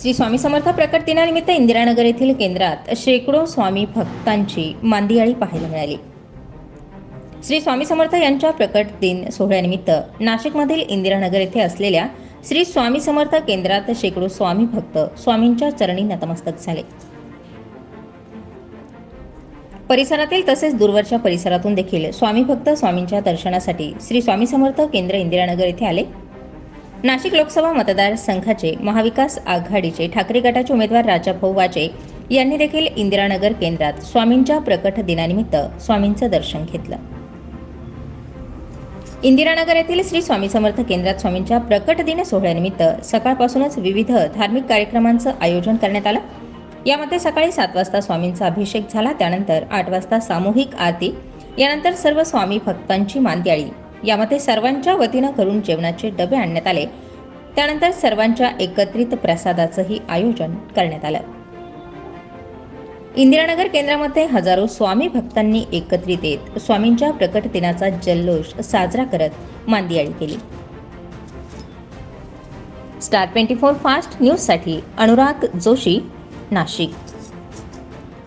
श्री स्वामी समर्थ प्रकट दिनानिमित्त इंदिरानगर येथील केंद्रात शेकडो स्वामी भक्तांची मांदियाळी पाहायला मिळाली. श्री स्वामी समर्थ यांच्या प्रकट दिन सोहळ्यानिमित्त नाशिकमधील इंदिरानगर येथे असलेल्या श्री स्वामी समर्थ केंद्रात शेकडो स्वामी भक्त स्वामींच्या चरणी नतमस्तक झाले. परिसरातील तसेच दूरवरच्या परिसरातून देखील स्वामी भक्त स्वामींच्या दर्शनासाठी श्री स्वामी समर्थ केंद्र इंदिरानगर येथे आले. नाशिक लोकसभा मतदारसंघाचे महाविकास आघाडीचे ठाकरे गटाचे उमेदवार राजाभाऊ वाजे यांनी देखील इंदिरानगर केंद्रात स्वामींच्या प्रकट दिनानिमित्त स्वामींचं दर्शन घेतलं. इंदिरानगर येथील श्री स्वामी समर्थ केंद्रात स्वामींच्या प्रकट दिन सोहळ्यानिमित्त सकाळपासूनच विविध धार्मिक कार्यक्रमांचं आयोजन करण्यात आलं. यामध्ये सकाळी सात वाजता स्वामींचा अभिषेक झाला त्यानंतर आठ वाजता सामूहिक आरती यानंतर सर्व स्वामी भक्तांची मांदियाळी यामध्ये सर्वांच्या वतीनं घरून जेवणाचे डबे आणण्यात आले. त्यानंतर सर्वांच्या एकत्रित प्रसादाचंही आयोजन करण्यात आलं. इंदिरानगर केंद्रामध्ये हजारो स्वामी भक्तांनी एकत्रित येत स्वामींच्या प्रकट दिनाचा जल्लोष साजरा करत मांदियाळी केली. स्टार ट्वेंटी फोर फास्ट न्यूजसाठी अनुराग जोशी नाशिक.